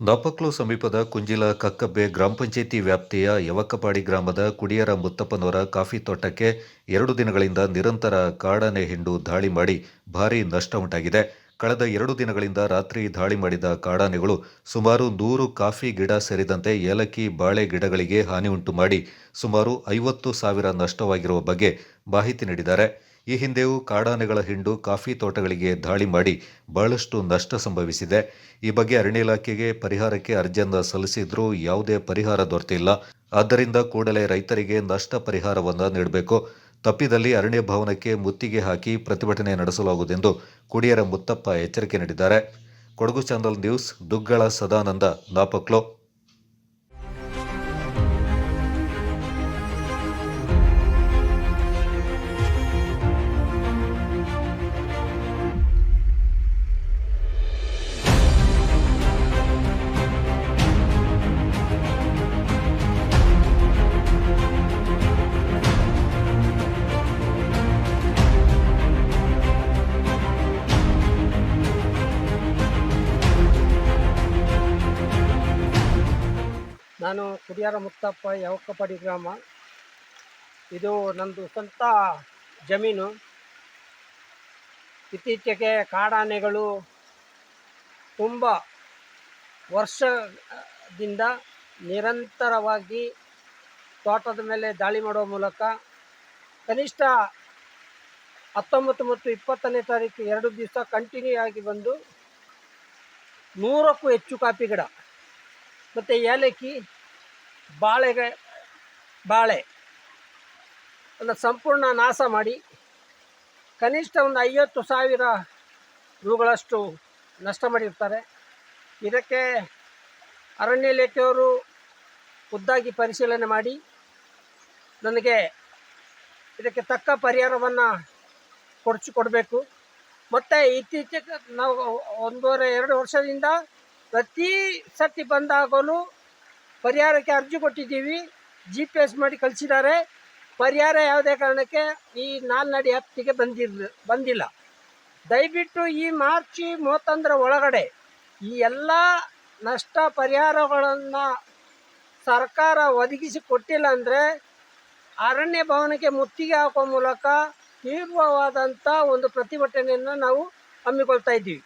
ನಾಪಕ್ಲು ಸಮೀಪದ ಕುಂಜಿಲ ಕಕ್ಕಬ್ಬೆ ಗ್ರಾಮ ಪಂಚಾಯಿತಿ ವ್ಯಾಪ್ತಿಯ ಯವಕ್ಕಪಾಡಿ ಗ್ರಾಮದ ಕುಡಿಯರ ಮುತ್ತಪ್ಪನವರ ಕಾಫಿ ತೋಟಕ್ಕೆ ಎರಡು ದಿನಗಳಿಂದ ನಿರಂತರ ಕಾಡಾನೆ ಹಿಂಡು ದಾಳಿ ಮಾಡಿ ಭಾರೀ ನಷ್ಟ ಉಂಟಾಗಿದೆ. ಕಳೆದ ಎರಡು ದಿನಗಳಿಂದ ರಾತ್ರಿ ದಾಳಿ ಮಾಡಿದ ಕಾಡಾನೆಗಳು ಸುಮಾರು ನೂರು ಕಾಫಿ ಗಿಡ ಸೇರಿದಂತೆ ಏಲಕ್ಕಿ, ಬಾಳೆ ಗಿಡಗಳಿಗೆ ಹಾನಿ ಉಂಟು ಮಾಡಿ ಸುಮಾರು ಐವತ್ತು ಸಾವಿರ ನಷ್ಟವಾಗಿರುವ ಬಗ್ಗೆ ಮಾಹಿತಿ ನೀಡಿದ್ದಾರೆ. ಈ ಹಿಂದೆಯೂ ಕಾಡಾನೆಗಳ ಹಿಂಡು ಕಾಫಿ ತೋಟಗಳಿಗೆ ದಾಳಿ ಮಾಡಿ ಬಹಳಷ್ಟು ನಷ್ಟ ಸಂಭವಿಸಿದೆ. ಈ ಬಗ್ಗೆ ಅರಣ್ಯ ಇಲಾಖೆಗೆ ಪರಿಹಾರಕ್ಕೆ ಅರ್ಜಿಯನ್ನ ಸಲ್ಲಿಸಿದ್ರೂ ಯಾವುದೇ ಪರಿಹಾರ ದೊರೆತಿಲ್ಲ. ಆದ್ದರಿಂದ ಕೂಡಲೇ ರೈತರಿಗೆ ನಷ್ಟ ಪರಿಹಾರವನ್ನು ನೀಡಬೇಕು. ತಪ್ಪಿದಲ್ಲಿ ಅರಣ್ಯ ಭವನಕ್ಕೆ ಮುತ್ತಿಗೆ ಹಾಕಿ ಪ್ರತಿಭಟನೆ ನಡೆಸಲಾಗುವುದೆಂದು ಕುಡಿಯರ ಮುತ್ತಪ್ಪ ಎಚ್ಚರಿಕೆ ನೀಡಿದ್ದಾರೆ. Kodagu channel news, Duggala Sadananda, Napoklu. ನಾನು ಕುಡಿಯಾರ ಮುತ್ತಪ್ಪ ಯವಕ್ಕಪಡಿ ಗ್ರಾಮ. ಇದು ನಮ್ಮದು ಸ್ವಂತ ಜಮೀನು. ಇತ್ತೀಚೆಗೆ ಕಾಡಾನೆಗಳು ತುಂಬ ವರ್ಷದಿಂದ ನಿರಂತರವಾಗಿ ತೋಟದ ಮೇಲೆ ದಾಳಿ ಮಾಡುವ ಮೂಲಕ ಕನಿಷ್ಠ ಹತ್ತೊಂಬತ್ತು ಮತ್ತು ಇಪ್ಪತ್ತನೇ ತಾರೀಕು ಎರಡು ದಿವಸ ಕಂಟಿನ್ಯೂ ಆಗಿ ಬಂದು ನೂರಕ್ಕೂ ಹೆಚ್ಚು ಕಾಪಿ ಗಿಡ. ಮತ್ತು ಏಲಕ್ಕಿ, ಬಾಳೆಗೆ, ಬಾಳೆ. ಅಲ್ಲ ಸಂಪೂರ್ಣ ನಾಶ ಮಾಡಿ ಕನಿಷ್ಠ ಒಂದು ಐವತ್ತು ಸಾವಿರ ರೂಗಳಷ್ಟು ನಷ್ಟ ಮಾಡಿರ್ತಾರೆ. ಇದಕ್ಕೆ ಅರಣ್ಯ ಇಲಾಖೆಯವರು ಖುದ್ದಾಗಿ ಪರಿಶೀಲನೆ ಮಾಡಿ ನನಗೆ ಇದಕ್ಕೆ ತಕ್ಕ ಪರಿಹಾರವನ್ನು ಕೊಡಬೇಕು. ಮತ್ತು ಇತ್ತೀಚೆಗೆ ನಾವು ಒಂದೂವರೆ, ಎರಡು ವರ್ಷದಿಂದ ಪ್ರತಿ ಸರ್ತಿ ಬಂದಾಗಲೂ ಪರಿಹಾರಕ್ಕೆ ಅರ್ಜಿ ಕೊಟ್ಟಿದ್ದೀವಿ ಜಿ ಪಿ ಎಸ್ ಮಾಡಿ ಕಳಿಸಿದ್ದಾರೆ. ಪರಿಹಾರ ಯಾವುದೇ ಕಾರಣಕ್ಕೆ ಈ ನಾಲ್ನಡಿ ಹತ್ತಿಗೆ ಬಂದಿರ್ ಬಂದಿಲ್ಲ. ದಯವಿಟ್ಟು ಈ ಮಾರ್ಚ್ ಮೂವತ್ತೊಂದರ ಒಳಗಡೆ ಈ ಎಲ್ಲ ನಷ್ಟ ಪರಿಹಾರಗಳನ್ನು ಸರ್ಕಾರ ಒದಗಿಸಿ ಕೊಟ್ಟಿಲ್ಲ ಅಂದರೆ ಅರಣ್ಯ ಭವನಕ್ಕೆ ಮುತ್ತಿಗೆ ಹಾಕುವ ಮೂಲಕ ತೀವ್ರವಾದಂಥ ಒಂದು ಪ್ರತಿಭಟನೆಯನ್ನು ನಾವು ಹಮ್ಮಿಕೊಳ್ತಾ ಇದ್ದೀವಿ.